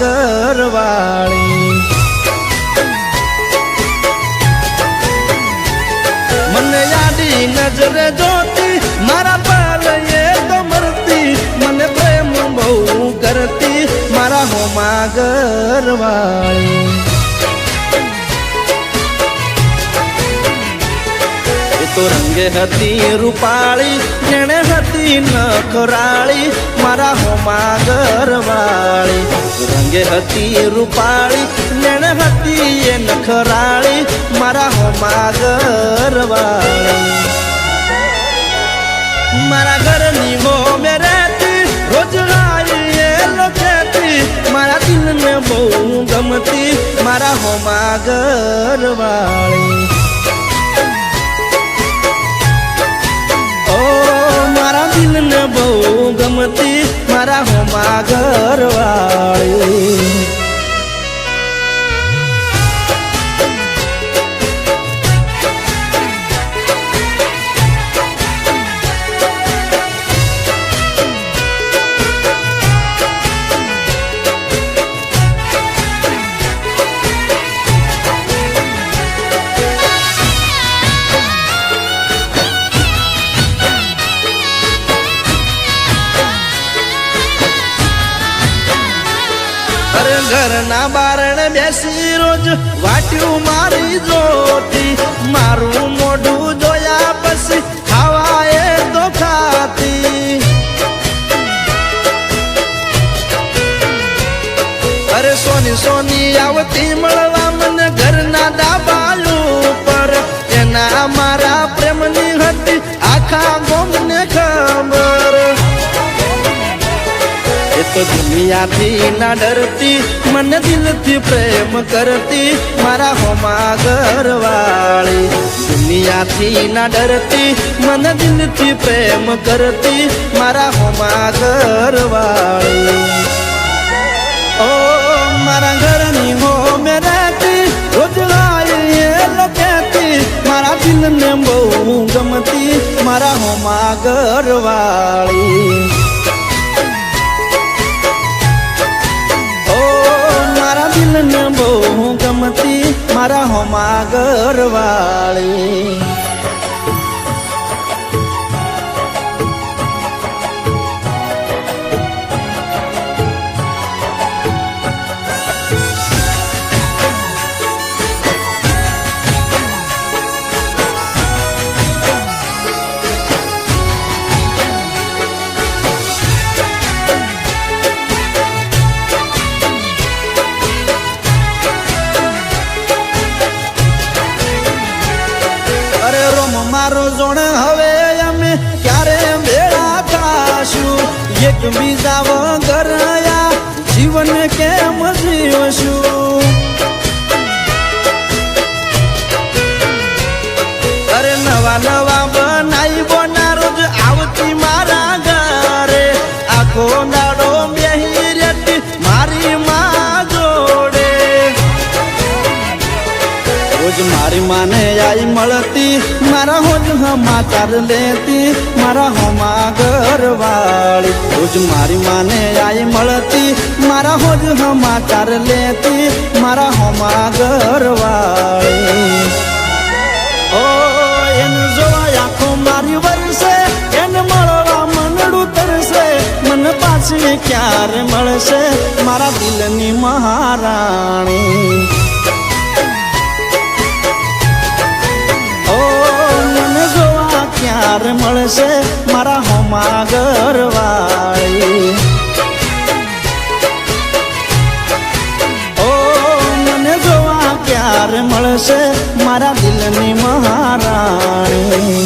ઘરવાળી મને યાદી નજરે જોતી, મારા પાલયે તો મરતી, મને પ્રેમ બહુ કરતી, મારા હોમા માગરવાળી. તો રંગે હતી રૂપાળી, જેણે હતી નખરાળી મારા હોમા ઘરવાળી. રંગે હતી રૂપાળી, નેણ હતી એ નખરાળી, મારા હોમા ઘરવાળી. મારા ઘરની હો મે રહેતી, રોજ આવી એ લોકેતી મારા દિલને બહુ ગમતી, મારા હોમા ઘરવાળી. બહુ ગમતી મારા હોમા ઘરવાળી. ઘરના બારણે બેસી રોજ વાટ્યું મારી જોતી મારું મોઢું જોયા પછી ખાવા એ તો ખાતી અરે સોની સોની, આવતી મળવા મને ઘરના દાબાયું પર. એના મારા પ્રેમની હતી, આખા ગોમને ખબર. તો દુનિયાથી ના ડરતી, મને દિલથી પ્રેમ કરતી, મારા હોમા ઘરવાળી. દુનિયાથી ના ડરતી, મને દિલથી પ્રેમ કરતી, મારા હોમા ઘરવાળી. ઓ મારા ઘરની હો મે રહેતી રોજ એ મારા દિલને બહુ ગમતી, મારા હોમા ઘરવાળી. મારા બહુ ગમતી મારા હોમા ઘરવાળી મારો જોણ હવે અમે ક્યારે મેળા થાશું એક બીજા વગર જીવન કેમ જીવશું? અરે નવા નવા માને આઈ મળતી, મારા હોજ સમાચાર લેતી, મારા હોમા ઘરવાળી. રોજ મારી માને આઈ મળતી, મારા હોજ સમાચાર લેતી, મારા હોમા ઘરવાળી. ઓ, એને જોવા આખો મારી વરસે, એને મળવા મનડું તરસે, મન પાછી ક્યારે મળશે, મારા દિલની મહારાણી. જોવા મળશે મારા હોમા ઘરવાળી. ઓ મને જોવા ક્યારે મળશે મારા દિલની મહારાણી.